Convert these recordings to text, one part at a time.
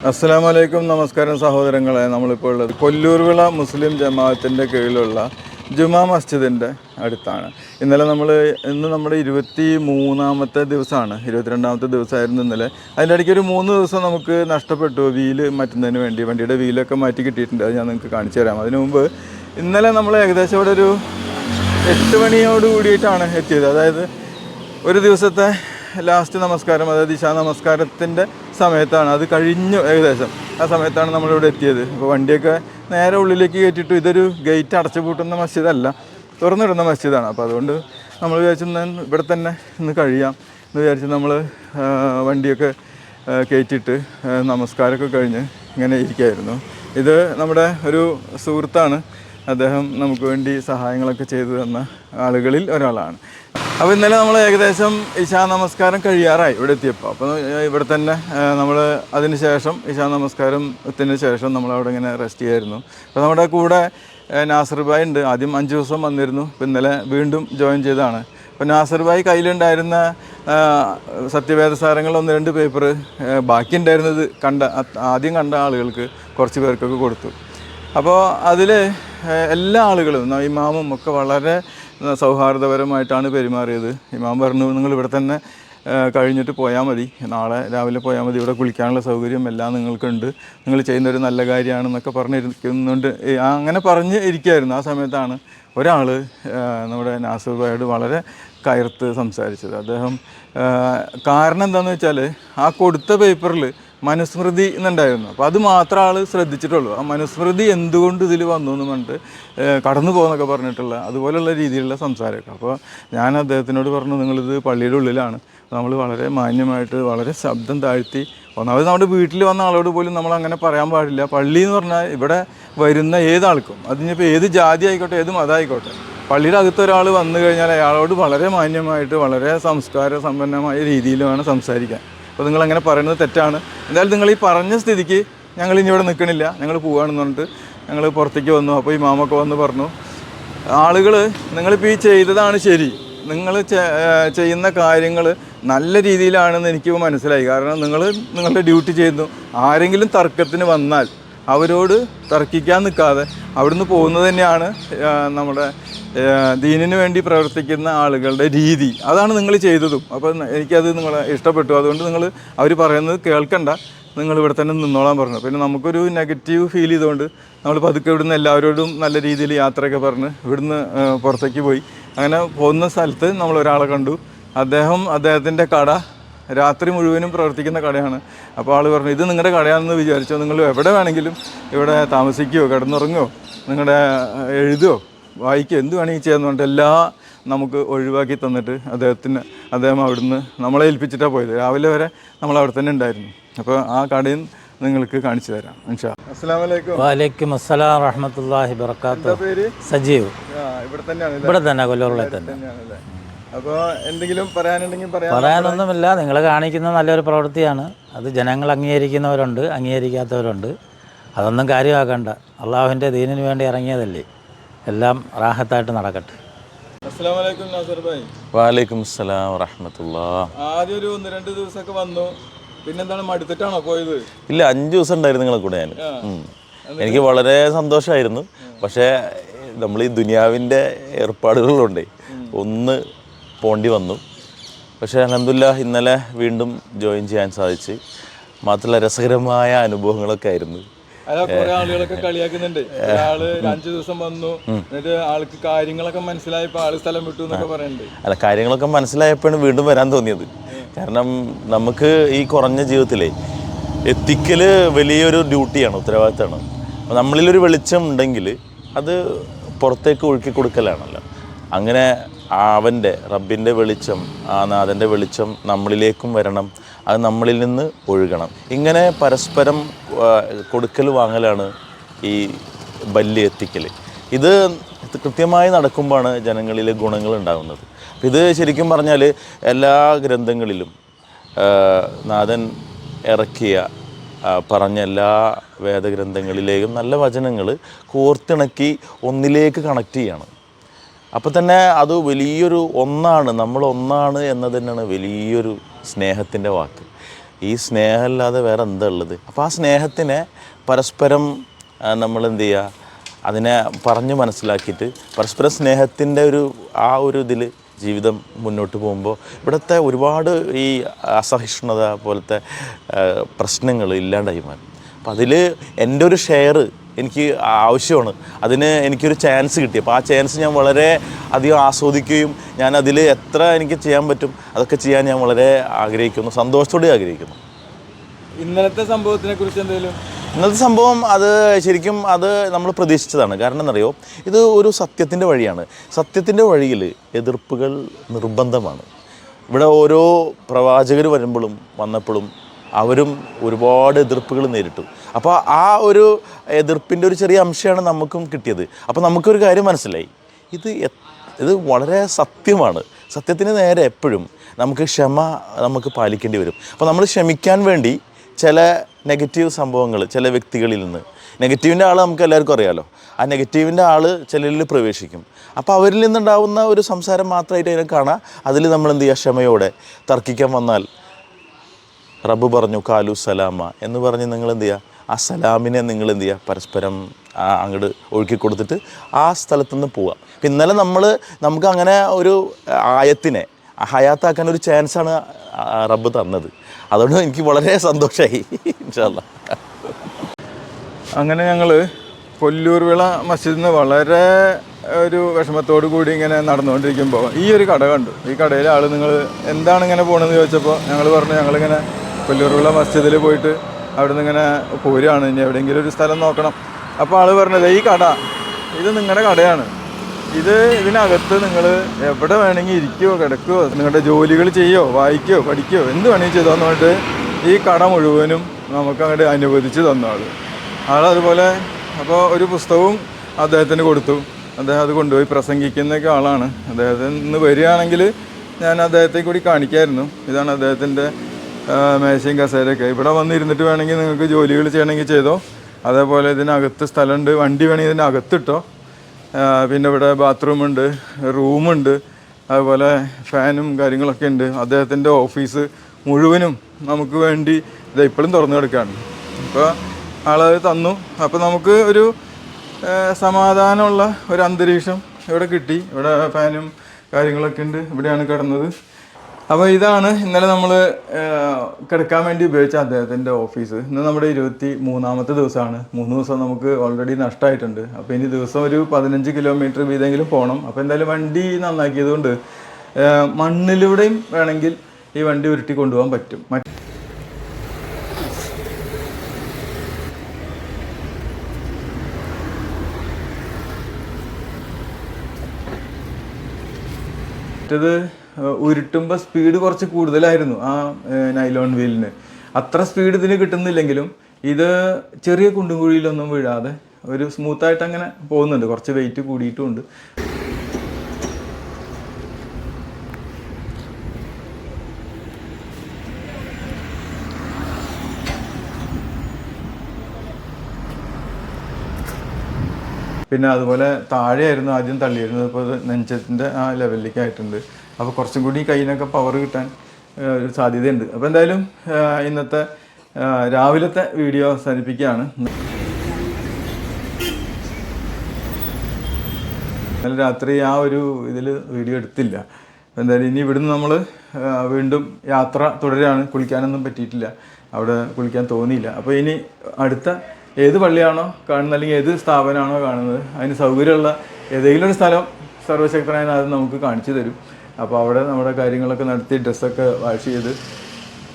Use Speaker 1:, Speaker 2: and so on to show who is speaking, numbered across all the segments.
Speaker 1: അസ്സാം വലൈക്കും നമസ്കാരം സഹോദരങ്ങളെ. നമ്മളിപ്പോൾ ഉള്ളത് കൊല്ലൂർവിള മുസ്ലിം ജമാഅത്തിന്റെ കീഴിലുള്ള ജുമാ മസ്ജിദിന്റെ അടുത്താണ്. ഇന്നലെ നമ്മൾ ഇന്ന് നമ്മുടെ ഇരുപത്തി മൂന്നാമത്തെ ദിവസമാണ്. ഇരുപത്തിരണ്ടാമത്തെ ദിവസമായിരുന്നു ഇന്നലെ. അതിന്റെ ഇടയ്ക്ക് ഒരു മൂന്ന് ദിവസം നമുക്ക് നഷ്ടപ്പെട്ടു. വീൽ മാറ്റുന്നതിന് വേണ്ടി വണ്ടിയുടെ വീലൊക്കെ മാറ്റി കിട്ടിയിട്ടുണ്ട്. അത് ഞാൻ നിങ്ങൾക്ക് കാണിച്ചു തരാം. അതിനു മുമ്പ് ഇന്നലെ നമ്മൾ ഏകദേശം ഇവിടെ ഒരു എട്ട് മണിയോട് കൂടിയിട്ടാണ് എത്തിയത്. അതായത് ഒരു ദിവസത്തെ ലാസ്റ്റ് നമസ്കാരം അതായത് ഇശാ നമസ്കാരത്തിന്റെ സമയത്താണ്. അത് കഴിഞ്ഞു ഏകദേശം. ആ സമയത്താണ് നമ്മളിവിടെ എത്തിയത്. അപ്പോൾ വണ്ടിയൊക്കെ നേരെ ഉള്ളിലേക്ക് കയറ്റിയിട്ടു ഇതൊരു ഗേറ്റ് അടച്ചു പൂട്ടുന്ന മസ്ജിദല്ല. തുറന്നിടുന്ന മസ്ജിദാണ്. അപ്പോൾ അതുകൊണ്ട് നമ്മൾ വിചാരിച്ചു "എന്നാ ഇവിടെ തന്നെ ഇന്ന് കഴിയാം എന്ന് വിചാരിച്ച് നമ്മൾ വണ്ടിയൊക്കെ കയറ്റിയിട്ട് നമസ്കാരമൊക്കെ കഴിഞ്ഞ് ഇങ്ങനെ ഇരിക്കുകയായിരുന്നു ഇത് നമ്മുടെ ഒരു സുഹൃത്താണ്. അദ്ദേഹം നമുക്ക് വേണ്ടി സഹായങ്ങളൊക്കെ ചെയ്തു തന്ന ആളുകളിൽ ഒരാളാണ്. അപ്പോൾ ഇന്നലെ നമ്മൾ ഏകദേശം ഇശാ നമസ്കാരം കഴിയാറായി ഇവിടെ എത്തിയപ്പോൾ അപ്പോൾ ഇവിടെ തന്നെ നമ്മൾ അതിന് ശേഷം ഇശാ നമസ്കാരത്തിന് ശേഷം നമ്മൾ അവിടെ ഇങ്ങനെ റെസ്റ്റ് ചെയ്യായിരുന്നു. അപ്പോൾ നമ്മുടെ കൂടെ നാസർ ഉണ്ട്. ആദ്യം അഞ്ച് ദിവസം വന്നിരുന്നു. അപ്പോൾ ഇന്നലെ വീണ്ടും ജോയിൻ ചെയ്തതാണ്. അപ്പോൾ നാസർ ഭായ് കയ്യിലുണ്ടായിരുന്ന സത്യവേദസാരങ്ങൾ സത്യവേദ സാരങ്ങൾ ഒന്ന് രണ്ട് പേപ്പർ ബാക്കി ഉണ്ടായിരുന്നത് കണ്ട ആദ്യം കണ്ട ആളുകൾക്ക് കുറച്ച് പേർക്കൊക്കെ കൊടുത്തു. അപ്പോൾ അതിൽ എല്ലാ ആളുകളും ഇമാമും ഒക്കെ വളരെ സൗഹാർദ്ദപരമായിട്ടാണ് പെരുമാറിയത്. ഇമാം പറഞ്ഞു നിങ്ങൾ ഇവിടെ തന്നെ കഴിഞ്ഞിട്ട് പോയാൽ മതി. നാളെ രാവിലെ പോയാൽ മതി. ഇവിടെ കുളിക്കാനുള്ള സൗകര്യം എല്ലാം നിങ്ങൾക്കുണ്ട്. നിങ്ങൾ ചെയ്യുന്നൊരു നല്ല കാര്യമാണെന്നൊക്കെ പറഞ്ഞിരിക്കുന്നുണ്ട്. അങ്ങനെ പറഞ്ഞ് ഇരിക്കുകയായിരുന്നു ആ സമയത്താണ് ഒരാൾ നമ്മുടെ നാസർ ഭായോട് വളരെ കയർത്ത് സംസാരിച്ചത്. അദ്ദേഹം കാരണം എന്താണെന്ന് വെച്ചാൽ ആ കൊടുത്ത പേപ്പറിൽ മനുസ്മൃതി എന്നുണ്ടായിരുന്നു. അപ്പോൾ അത് മാത്രം ആൾ ശ്രദ്ധിച്ചിട്ടുള്ളൂ. ആ മനുസ്മൃതി എന്തുകൊണ്ട് ഇതിൽ വന്നു എന്ന് പറഞ്ഞിട്ട് കടന്നു പോകുന്നൊക്കെ പറഞ്ഞിട്ടുള്ള അതുപോലുള്ള രീതിയിലുള്ള സംസാരമൊക്കെ. അപ്പോൾ ഞാൻ അദ്ദേഹത്തിനോട് പറഞ്ഞു നിങ്ങളിത് പള്ളിയുടെ ഉള്ളിലാണ്. നമ്മൾ വളരെ മാന്യമായിട്ട് വളരെ ശബ്ദം താഴ്ത്തി ഒന്നാമത് നമ്മുടെ വീട്ടിൽ വന്ന ആളോട് പോലും നമ്മൾ അങ്ങനെ പറയാൻ പാടില്ല. പള്ളി എന്ന് പറഞ്ഞാൽ ഇവിടെ വരുന്ന ഏതാൾക്കും അതിനിപ്പോൾ ഏത് ജാതി ആയിക്കോട്ടെ ഏത് മതമായിക്കോട്ടെ പള്ളിയുടെ അകത്ത് ഒരാൾ വന്നു കഴിഞ്ഞാൽ അയാളോട് വളരെ മാന്യമായിട്ട് വളരെ സംസ്കാര സമ്പന്നമായ രീതിയിൽ വേണം സംസാരിക്കാൻ. അപ്പോൾ നിങ്ങൾ അങ്ങനെ പറയുന്നത് തെറ്റാണ്. എന്തായാലും നിങ്ങൾ ഈ പറഞ്ഞ സ്ഥിതിക്ക് ഞങ്ങൾ ഇനി ഇവിടെ നിൽക്കണില്ല. ഞങ്ങൾ പോവുകയാണെന്ന് പറഞ്ഞിട്ട് ഞങ്ങൾ പുറത്തേക്ക് വന്നു. അപ്പോൾ ഈ മാമൊക്കെ വന്ന് പറഞ്ഞു ആളുകൾ നിങ്ങളിപ്പോൾ ഈ ചെയ്തതാണ് ശരി. നിങ്ങൾ ചെയ്യുന്ന കാര്യങ്ങൾ നല്ല രീതിയിലാണെന്ന് എനിക്ക് മനസ്സിലായി. കാരണം നിങ്ങൾ നിങ്ങളുടെ ഡ്യൂട്ടി ചെയ്യുന്നു. ആരെങ്കിലും തർക്കത്തിന് വന്നാൽ അവരോട് തർക്കിക്കാൻ നിൽക്കാതെ അവിടുന്ന് പോകുന്നത് തന്നെയാണ് നമ്മുടെ ദീനിന് വേണ്ടി പ്രവർത്തിക്കുന്ന ആളുകളുടെ രീതി. അതാണ് നിങ്ങൾ ചെയ്തതും. അപ്പോൾ എനിക്കത് നിങ്ങളെ ഇഷ്ടപ്പെട്ടു. അതുകൊണ്ട് നിങ്ങൾ അവർ പറയുന്നത് കേൾക്കണ്ട. നിങ്ങൾ ഇവിടെ തന്നെ നിന്നോളാൻ പറഞ്ഞു. പിന്നെ നമുക്കൊരു നെഗറ്റീവ് ഫീൽ ചെയ്തുകൊണ്ട് നമ്മൾ പതുക്കെ ഇവിടുന്ന് എല്ലാവരോടും നല്ല രീതിയിൽ യാത്രയൊക്കെ പറഞ്ഞ് ഇവിടുന്ന് പുറത്തേക്ക് പോയി. അങ്ങനെ പോകുന്ന സ്ഥലത്ത് നമ്മൾ ഒരാളെ കണ്ടു. അദ്ദേഹം അദ്ദേഹത്തിന്റെ കട രാത്രി മുഴുവനും പ്രവർത്തിക്കുന്ന കടയാണ്. അപ്പോൾ ആൾ പറഞ്ഞു ഇത് നിങ്ങളുടെ കടയാണെന്ന് വിചാരിച്ചോ? നിങ്ങൾ എവിടെ വേണമെങ്കിലും ഇവിടെ താമസിക്കുകയോ കിടന്നുറങ്ങുകയോ നിങ്ങളുടെ എഴുതുകയോ വായിക്കുകയോ എന്ത് വേണമെങ്കിൽ ചെയ്യാന്ന് പറഞ്ഞിട്ട് എല്ലാ നമുക്ക് ഒഴിവാക്കി തന്നിട്ട് അദ്ദേഹത്തിന് അദ്ദേഹം അവിടുന്ന് നമ്മളെ ഏൽപ്പിച്ചിട്ടാണ് പോയത്. രാവിലെ വരെ നമ്മൾ അവിടെ തന്നെ ഉണ്ടായിരുന്നു. അപ്പോൾ ആ കടയും നിങ്ങൾക്ക് കാണിച്ചു തരാം വലൈക്കും
Speaker 2: അസ്സലാം റഹ്മത്തുള്ളാഹി ബർക്കാത്തു
Speaker 1: പേര്?
Speaker 2: സജീവ്.
Speaker 1: ഇവിടെ തന്നെയാണ്
Speaker 2: ഇവിടെ തന്നെ കൊല്ലൂറിലെ തന്നെ.
Speaker 1: അപ്പോൾ എന്തെങ്കിലും പറയാനുണ്ടെങ്കിൽ പറയാം
Speaker 2: പറയാനൊന്നുമില്ല. നിങ്ങൾ കാണിക്കുന്ന നല്ലൊരു പ്രവൃത്തിയാണ്. അത് ജനങ്ങൾ അംഗീകരിക്കുന്നവരുണ്ട് അംഗീകരിക്കാത്തവരുണ്ട്. അതൊന്നും കാര്യമാക്കണ്ട. അള്ളാഹുവിന്റെ ദീനിന് വേണ്ടി ഇറങ്ങിയതല്ലേ. എല്ലാം റാഹത്തായിട്ട് നടക്കട്ടെ.
Speaker 1: അസ്സാം വലൈക്കും നാസർ ഭായി.
Speaker 3: വാലൈക്കും സ്സലാം വറഹമത്തുള്ള.
Speaker 1: ആദ്യം ഒരു ഒന്ന് രണ്ട് ദിവസമൊക്കെ വന്നു. പിന്നെന്താണ് മടുത്തിട്ടാണോ പോയത്?
Speaker 3: ഇല്ല അഞ്ച് ദിവസം ഉണ്ടായിരുന്നു നിങ്ങളെ കൂടെ ഞാൻ എനിക്ക് വളരെ സന്തോഷമായിരുന്നു. പക്ഷേ നമ്മൾ ഈ ദുനിയാവിന്റെ ഏർപ്പാടുകളിലുണ്ട് ഒന്ന് പോണ്ടി വന്നു. പക്ഷേ അലഹമില്ല ഇന്നലെ വീണ്ടും ജോയിൻ ചെയ്യാൻ സാധിച്ച്. മാത്രമല്ല രസകരമായ അനുഭവങ്ങളൊക്കെ ആയിരുന്നു.
Speaker 1: ആളുകളൊക്കെ കളിയാക്കുന്നുണ്ട്. ആൾ അഞ്ചു ദിവസം വന്നു. എന്നിട്ട് ആൾക്ക് കാര്യങ്ങളൊക്കെ മനസ്സിലായപ്പോ ആൾ സ്ഥലം വിട്ടു എന്നൊക്കെ പറയുന്നുണ്ട്
Speaker 3: അല്ല കാര്യങ്ങളൊക്കെ മനസ്സിലായപ്പോഴാണ് വീണ്ടും വരാൻ തോന്നിയത്. കാരണം നമുക്ക് ഈ കുറഞ്ഞ ജീവിതത്തിലെ എത്തിക്കൽ വലിയൊരു ഡ്യൂട്ടിയാണ് ഉത്തരവാദിത്തമാണ്. നമ്മളിലൊരു വെളിച്ചം ഉണ്ടെങ്കിൽ അത് പുറത്തേക്ക് ഒഴുക്കി കൊടുക്കലാണല്ലോ. അങ്ങനെ അവന്റെ റബ്ബിന്റെ വെളിച്ചം ആ നാഥന്റെ വെളിച്ചം നമ്മളിലേക്കും വരണം. അത് നമ്മളിൽ നിന്ന് ഒഴുകണം. ഇങ്ങനെ പരസ്പരം കൊടുക്കൽ വാങ്ങലാണ് ഈ ബല്യ എത്തിക്കൽ. ഇത് കൃത്യമായി നടക്കുമ്പോഴാണ് ജനങ്ങളിൽ ഗുണങ്ങൾ ഉണ്ടാകുന്നത്. ഇത് ശരിക്കും പറഞ്ഞാൽ എല്ലാ ഗ്രന്ഥങ്ങളിലും നാഥൻ ഇറക്കിയ പറഞ്ഞ എല്ലാ വേദഗ്രന്ഥങ്ങളിലേക്കും നല്ല വചനങ്ങൾ കോർത്തിണക്കി ഒന്നിലേക്ക് കണക്ട് ചെയ്യാണ്. അപ്പോൾ തന്നെ അത് വലിയൊരു ഒന്നാണ് നമ്മൾ ഒന്നാണ് എന്നത് തന്നെയാണ് വലിയൊരു സ്നേഹത്തിന്റെ വാക്ക്. ഈ സ്നേഹമില്ലാതെ വേറെ എന്താ ഉള്ളത്? അപ്പോൾ ആ സ്നേഹത്തിനെ പരസ്പരം നമ്മൾ എന്ത് ചെയ്യുക? അതിനെ പറഞ്ഞു മനസ്സിലാക്കിയിട്ട് പരസ്പര സ്നേഹത്തിന്റെ ഒരു ആ ഒരു ഇതിൽ ജീവിതം മുന്നോട്ട് പോകുമ്പോൾ ഇവിടുത്തെ ഒരുപാട് ഈ അസഹിഷ്ണുത പോലത്തെ പ്രശ്നങ്ങൾ ഇല്ലാണ്ടായി മാറും. അപ്പം അതിൽ എന്റെ ഒരു ഷെയർ എനിക്ക് ആവശ്യമാണ്. അതിന് എനിക്കൊരു ചാൻസ് കിട്ടി. അപ്പോൾ ആ ചാൻസ് ഞാൻ വളരെ അധികം ആസ്വദിക്കുകയും ഞാൻ അതിൽ എത്ര എനിക്ക് ചെയ്യാൻ പറ്റും അതൊക്കെ ചെയ്യാൻ ഞാൻ വളരെ ആഗ്രഹിക്കുന്നു. സന്തോഷത്തോടെ ആഗ്രഹിക്കുന്നു.
Speaker 1: ഇന്നലത്തെ സംഭവത്തിനെ കുറിച്ച് എന്തെങ്കിലും
Speaker 3: ഇന്നത്തെ സംഭവം അത് ശരിക്കും അത് നമ്മൾ പ്രതീക്ഷിച്ചതാണ്. കാരണം എന്നറിയോ ഇത് ഒരു സത്യത്തിന്റെ വഴിയാണ്. സത്യത്തിന്റെ വഴിയിൽ എതിർപ്പുകൾ നിർബന്ധമാണ്. ഇവിടെ ഓരോ പ്രവാചകർ വരുമ്പോഴും വന്നപ്പോഴും അവരും ഒരുപാട് എതിർപ്പുകൾ നേരിട്ടു. അപ്പോൾ ആ ഒരു എതിർപ്പിന്റെ ഒരു ചെറിയ അംശമാണ് നമുക്കും കിട്ടിയത്. അപ്പോൾ നമുക്കൊരു കാര്യം മനസ്സിലായി. ഇത് ഇത് വളരെ സത്യമാണ്. സത്യത്തിന് നേരെ എപ്പോഴും നമുക്ക് ക്ഷമ നമുക്ക് പാലിക്കേണ്ടി വരും. അപ്പോൾ നമ്മൾ ക്ഷമിക്കാൻ വേണ്ടി ചില നെഗറ്റീവ് സംഭവങ്ങൾ ചില വ്യക്തികളിൽ നിന്ന് നെഗറ്റീവിന്റെ ആൾ നമുക്ക് എല്ലാവർക്കും അറിയാലോ. ആ നെഗറ്റീവിന്റെ ആൾ ചിലരിൽ പ്രവേശിക്കും. അപ്പോൾ അവരിൽ നിന്നുണ്ടാവുന്ന ഒരു സംസാരം മാത്രമായിട്ട് അതിനെ കാണാം. അതിൽ നമ്മൾ എന്ത് ചെയ്യുക? ക്ഷമയോടെ തർക്കിക്കാൻ വന്നാൽ റബ്ബ് പറഞ്ഞു കാലു സലാമ. എന്ന് പറഞ്ഞ് നിങ്ങൾ എന്ത് ചെയ്യുക ആ സലാമിനെ നിങ്ങൾ എന്ത് ചെയ്യുക പരസ്പരം അങ്ങോട്ട് ഒഴുക്കി കൊടുത്തിട്ട് ആ സ്ഥലത്തു നിന്ന് പോവുക ഇപ്പം ഇന്നലെ നമ്മൾ നമുക്ക് അങ്ങനെ ഒരു ആയത്തിനെ ഹയാത്താക്കാൻ ഒരു ചാൻസാണ് റബ്ബ് തന്നത്. അതുകൊണ്ട് എനിക്ക് വളരെ സന്തോഷമായി ഇൻഷാല്ല
Speaker 1: അങ്ങനെ ഞങ്ങൾ കൊല്ലൂർവിള മസ്ജിദിൽ നിന്ന് വളരെ ഒരു വിഷമത്തോടു കൂടി ഇങ്ങനെ നടന്നുകൊണ്ടിരിക്കുമ്പോൾ ഈ ഒരു കട കണ്ടു. ഈ കടയിലെ ആൾ നിങ്ങൾ എന്താണ് ഇങ്ങനെ പോകണമെന്ന് ചോദിച്ചപ്പോൾ ഞങ്ങൾ പറഞ്ഞു ഞങ്ങളിങ്ങനെ കൊല്ലൂർവിള മസ്ജിദിൽ പോയിട്ട് അവിടെ നിന്ന് ഇങ്ങനെ പോരുകയാണ്. ഇനി എവിടെയെങ്കിലും ഒരു സ്ഥലം നോക്കണം. അപ്പോൾ ആൾ പറഞ്ഞത് ഈ കട ഇത് നിങ്ങളുടെ കടയാണ്. ഇത് ഇതിനകത്ത് നിങ്ങൾ എവിടെ വേണമെങ്കിൽ ഇരിക്കുകയോ കിടക്കുകയോ നിങ്ങളുടെ ജോലികൾ ചെയ്യോ വായിക്കോ പഠിക്കുകയോ എന്ത് വേണമെങ്കിൽ ചെയ്തോന്ന് പറഞ്ഞിട്ട് ഈ കട മുഴുവനും നമുക്ക് അങ്ങോട്ട് അനുവദിച്ച് തന്നു ആൾ ആളതുപോലെ അപ്പോൾ ഒരു പുസ്തകവും അദ്ദേഹത്തിന് കൊടുത്തു. അദ്ദേഹം അത് കൊണ്ടുപോയി പ്രസംഗിക്കുന്നൊക്കെ ആളാണ്. അദ്ദേഹത്തിന് ഇന്ന് വരികയാണെങ്കിൽ ഞാൻ അദ്ദേഹത്തെ കൂടി കാണിക്കായിരുന്നു. ഇതാണ് അദ്ദേഹത്തിന്റെ മേശയും കസേരയൊക്കെ. ഇവിടെ വന്നിരുന്നിട്ട് വേണമെങ്കിൽ നിങ്ങൾക്ക് ജോലികൾ ചെയ്യണമെങ്കിൽ ചെയ്തോ. അതേപോലെ ഇതിനകത്ത് സ്ഥലമുണ്ട്. വണ്ടി വേണമെങ്കിൽ ഇതിനകത്തിട്ടോ. പിന്നെ ഇവിടെ ബാത്റൂമുണ്ട് റൂമുണ്ട് അതുപോലെ ഫാനും കാര്യങ്ങളൊക്കെ ഉണ്ട്. അദ്ദേഹത്തിന്റെ ഓഫീസ് മുഴുവനും നമുക്ക് വേണ്ടി ഇത് ഇപ്പോഴും തുറന്നു കിടക്കുകയാണ്. അപ്പോൾ ആളത് തന്നു. അപ്പോൾ നമുക്ക് ഒരു സമാധാനമുള്ള ഒരു അന്തരീക്ഷം ഇവിടെ കിട്ടി. ഇവിടെ ഫാനും കാര്യങ്ങളൊക്കെ ഉണ്ട്. ഇവിടെയാണ് കിടന്നത്. അപ്പോൾ ഇതാണ് ഇന്നലെ നമ്മൾ കിടക്കാൻ വേണ്ടി ഉപയോഗിച്ച അദ്ദേഹത്തിന്റെ ഓഫീസ്. ഇന്ന് നമ്മുടെ ഇരുപത്തി മൂന്നാമത്തെ ദിവസമാണ്. മൂന്ന് ദിവസം നമുക്ക് ഓൾറെഡി നഷ്ടമായിട്ടുണ്ട് അപ്പോൾ ഇനി ദിവസം ഒരു പതിനഞ്ച് കിലോമീറ്റർ വീതെങ്കിലും പോകണം അപ്പോൾ എന്തായാലും വണ്ടി നന്നാക്കിയതുകൊണ്ട് മണ്ണിലൂടെയും വേണമെങ്കിൽ ഈ വണ്ടി ഉരുട്ടി കൊണ്ടുപോകാൻ പറ്റും. മറ്റത് ഉരുട്ടുമ്പോൾ സ്പീഡ് കുറച്ച് കൂടുതലായിരുന്നു ആ നൈലോൺ വീലിന് അത്ര സ്പീഡ് ഇതിന് കിട്ടുന്നില്ലെങ്കിലും ഇത് ചെറിയ കുണ്ടും കുഴിയിലൊന്നും വീഴാതെ ഒരു സ്മൂത്തായിട്ട് അങ്ങനെ പോകുന്നുണ്ട്. കുറച്ച് വെയിറ്റ് കൂടിയിട്ടുമുണ്ട്. പിന്നെ അതുപോലെ താഴെയായിരുന്നു ആദ്യം തള്ളിയിരുന്നത്. ഇപ്പോൾ നെഞ്ചത്തിന്റെ ആ ലെവലിലേക്ക് ആയിട്ടുണ്ട് അപ്പോൾ കുറച്ചും കൂടി കയ്യിനൊക്കെ പവർ കിട്ടാൻ ഒരു സാധ്യതയുണ്ട്. അപ്പോൾ എന്തായാലും ഇന്നത്തെ രാവിലത്തെ വീഡിയോ അവസാനിപ്പിക്കുകയാണ്. ഇന്നലെ രാത്രി ആ ഒരു ഇതിൽ വീഡിയോ എടുത്തില്ല. അപ്പോൾ എന്തായാലും ഇനി ഇവിടുന്ന് നമ്മൾ വീണ്ടും യാത്ര തുടരുകയാണ് കുളിക്കാനൊന്നും പറ്റിയിട്ടില്ല. അവിടെ കുളിക്കാൻ തോന്നിയില്ല. അപ്പോൾ ഇനി അടുത്ത ഏത് പള്ളിയാണോ കാണുന്നത് അല്ലെങ്കിൽ ഏത് സ്ഥാപനമാണോ കാണുന്നത് അതിന് സൗകര്യമുള്ള ഏതെങ്കിലും ഒരു സ്ഥലം സർവശക്തനായ അത് നമുക്ക് കാണിച്ചു തരും. അപ്പോൾ അവിടെ നമ്മുടെ കാര്യങ്ങളൊക്കെ നടത്തി ഡ്രസ്സൊക്കെ വാഷ് ചെയ്ത്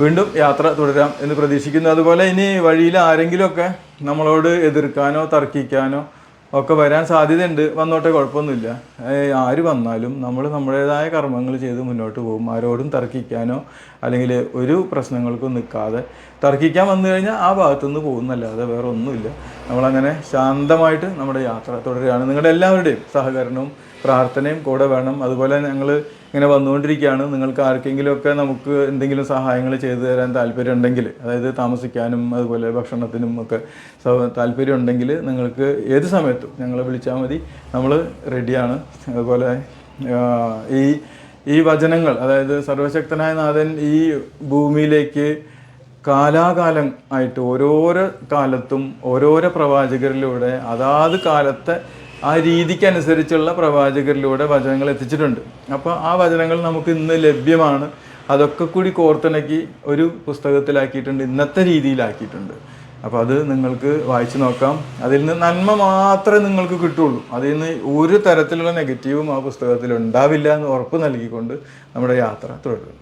Speaker 1: വീണ്ടും യാത്ര തുടരാം എന്ന് പ്രതീക്ഷിക്കുന്നു. അതുപോലെ ഇനി വഴിയിൽ ആരെങ്കിലുമൊക്കെ നമ്മളോട് എതിർക്കാനോ തർക്കിക്കാനോ ഒക്കെ വരാൻ സാധ്യതയുണ്ട്. വന്നോട്ടെ കുഴപ്പമൊന്നുമില്ല. ആര് വന്നാലും നമ്മൾ നമ്മുടേതായ കർമ്മങ്ങൾ ചെയ്ത് മുന്നോട്ട് പോകും. ആരോടും തർക്കിക്കാനോ അല്ലെങ്കിൽ ഒരു പ്രശ്നങ്ങൾക്കും നിൽക്കാതെ തർക്കിക്കാൻ വന്നു കഴിഞ്ഞാൽ ആ ഭാഗത്തുനിന്ന് പോകുന്നല്ലാതെ വേറെ ഒന്നുമില്ല. നമ്മളങ്ങനെ ശാന്തമായിട്ട് നമ്മുടെ യാത്ര തുടരുകയാണ്. നിങ്ങളുടെ എല്ലാവരുടെയും സഹകരണവും പ്രാർത്ഥനയും കൂടെ വേണം. അതുപോലെ ഞങ്ങൾ ഇങ്ങനെ വന്നുകൊണ്ടിരിക്കുകയാണ്. നിങ്ങൾക്ക് ആർക്കെങ്കിലുമൊക്കെ നമുക്ക് എന്തെങ്കിലും സഹായങ്ങൾ ചെയ്തു തരാൻ താല്പര്യം ഉണ്ടെങ്കിൽ അതായത് താമസിക്കാനും അതുപോലെ ഭക്ഷണത്തിനും ഒക്കെ താല്പര്യം ഉണ്ടെങ്കിൽ നിങ്ങൾക്ക് ഏത് സമയത്തും ഞങ്ങളെ വിളിച്ചാൽ മതി. നമ്മൾ റെഡിയാണ്. അതുപോലെ ഈ ഈ വചനങ്ങൾ അതായത് സർവശക്തനായ നാഥൻ ഈ ഭൂമിയിലേക്ക് കാലാകാലം ആയിട്ട് ഓരോരോ കാലത്തും ഓരോരോ പ്രവാചകരിലൂടെ അതാത് കാലത്തെ ആ രീതിക്കനുസരിച്ചുള്ള പ്രവാചകരിലൂടെ വചനങ്ങൾ എത്തിച്ചിട്ടുണ്ട്. അപ്പോൾ ആ വചനങ്ങൾ നമുക്ക് ഇന്ന് ലഭ്യമാണ്. അതൊക്കെ കൂടി കോർത്തിണക്കി ഒരു പുസ്തകത്തിലാക്കിയിട്ടുണ്ട് ഇന്നത്തെ രീതിയിലാക്കിയിട്ടുണ്ട്. അപ്പോൾ അത് നിങ്ങൾക്ക് വായിച്ചു നോക്കാം. അതിൽ നിന്ന് നന്മ മാത്രമേ നിങ്ങൾക്ക് കിട്ടുള്ളൂ. അതിൽ നിന്ന് ഒരു തരത്തിലുള്ള നെഗറ്റീവും ആ പുസ്തകത്തിൽ ഉണ്ടാവില്ല എന്ന് ഉറപ്പ് നൽകിക്കൊണ്ട് നമ്മുടെ യാത്ര തുടരും